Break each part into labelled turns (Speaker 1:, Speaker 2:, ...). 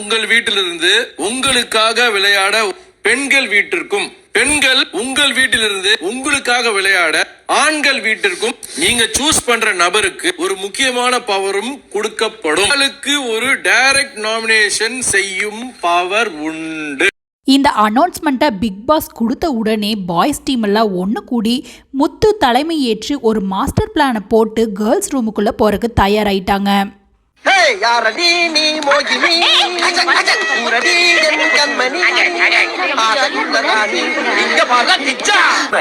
Speaker 1: உங்கள் வீட்டிலிருந்து உங்களுக்காக விளையாட பெண்கள் வீட்டிற்கும் பெண்கள் உங்கள் வீட்டிலிருந்து உங்களுக்காக விளையாட ஆண்கள் வீட்டிற்கும் நீங்க சூஸ் பண்ற நபருக்கு ஒரு முக்கியமான பவரும் கொடுக்கப்படும். உங்களுக்கு ஒரு டைரக்ட் நாமினேஷன் செய்யும் பவர் உண்டு.
Speaker 2: இந்த அனௌன்ஸ்மெண்ட்டை பிக் பாஸ் கொடுத்த உடனே பாய்ஸ் டீம் எல்லாம் ஒன்று கூடி முத்து தலைமை ஏற்று ஒரு மாஸ்டர் பிளானை போட்டு கேர்ள்ஸ் ரூமுக்குள்ளே போகிறதுக்கு தயாராயிட்டாங்க.
Speaker 3: யாரடி நீ மோகினி? ஊரடி என் கண்மணி? இங்க பாரு கிச்சா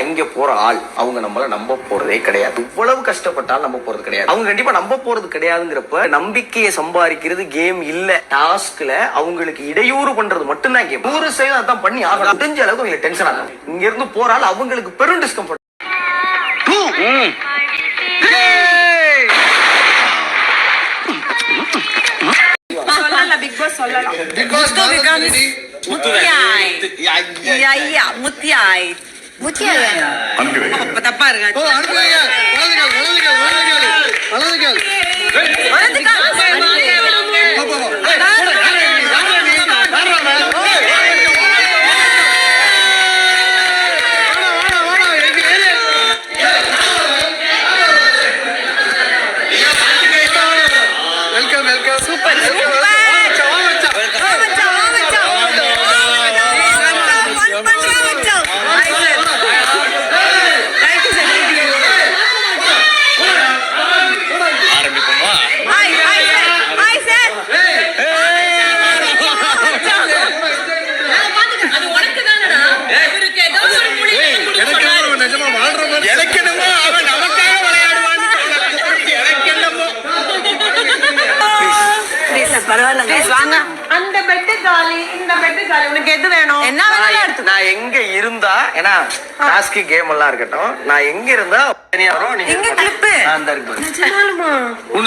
Speaker 4: இங்க போற ஆள். அவங்க நம்மள நம்ப போறதே கிடையாது. இவ்வளவு கஷ்டப்பட்டாலும் நம்ப போறது கிடையாது. அவங்க கண்டிப்பா நம்ப போறது கிடையாதுங்கிறப்ப நம்பிக்கையை சம்பாதிக்கிறது கேம் இல்ல. டாஸ்க்ல அவங்களுக்கு இடையூறு பண்றது மட்டும்தான் கேம் நூறு சதவீதம் அதான் பண்ணி ஆகணும். முடிஞ்ச அளவுக்கு உங்களுக்கு டென்ஷன் ஆகும் இங்க இருந்து போற ஆள் அவங்களுக்கு பெரும் டிஸ்கம்ஃபர்ட்
Speaker 5: சொல்லலாம்.
Speaker 6: பிக் பாஸ் சொல்லலாம் முத்து becomes முத்தியாய் ஐயா முத்தியாய் முத்தியாய் தப்பா இருக்கு? சூப்பர் ஆரம்பிப்போமா
Speaker 4: எனக்கு என்னமோ அவன் நமக்காக விளையாடுவான்னு தோணுது. எனக்கு என்னமோ
Speaker 6: வாங்க.
Speaker 7: அந்த பெட்டு காலி இந்த பெட்டு காலி. உனக்கு எது வேணும்? என்ன
Speaker 6: வேணாலும் எடுத்து
Speaker 4: நான் எங்க இருந்தா ஏன்னா டாஸ்க் கேம் எல்லாம் இருக்கட்டும் நான் எங்க இருந்தா எங்க? ஆ, இந்த இருக்கு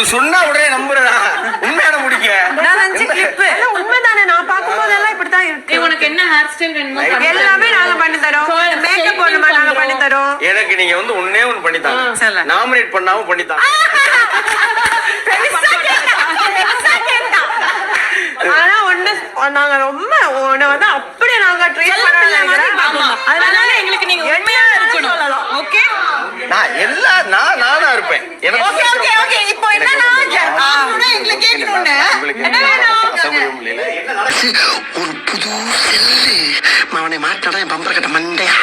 Speaker 4: சொன்னா உடனே நம்புறதா? உண்மையான முடிக்க.
Speaker 7: நான்
Speaker 4: கிளிப்பு
Speaker 7: உண்மைதானே? நான் பார்க்கும்போது எல்லாம் இப்படித்தான் இருக்கு. உனக்கு
Speaker 5: என்ன ஹேர் ஸ்டைல் வேணுமோ எல்லாமே
Speaker 4: எனக்கு நீங்க வந்து ஒன்னே ஒன்னு பண்ணித்தாங்க. நாமினேட் பண்ணாம பண்ணித்தாங்க.
Speaker 7: ஆனா ஒண்ணு நாங்க ரொம்ப உன்னை வந்து அப்படியே நாங்க ட்ரீட் பண்ண அதனால
Speaker 5: எங்களுக்கு நீங்க உண்மையா இருக்கணும். ஓகே
Speaker 4: நான் எல்லா நான் நானா இருப்பேன். எனக்கு ஓகே ஓகே ஓகே
Speaker 5: இப்போ
Speaker 4: என்னன்னா எங்களுக்கு கேட்கணும்னு.
Speaker 8: ஒரு புது செல்லு. அவனை மாட்டாடா என் பம்பர் கட்ட மண்டையா.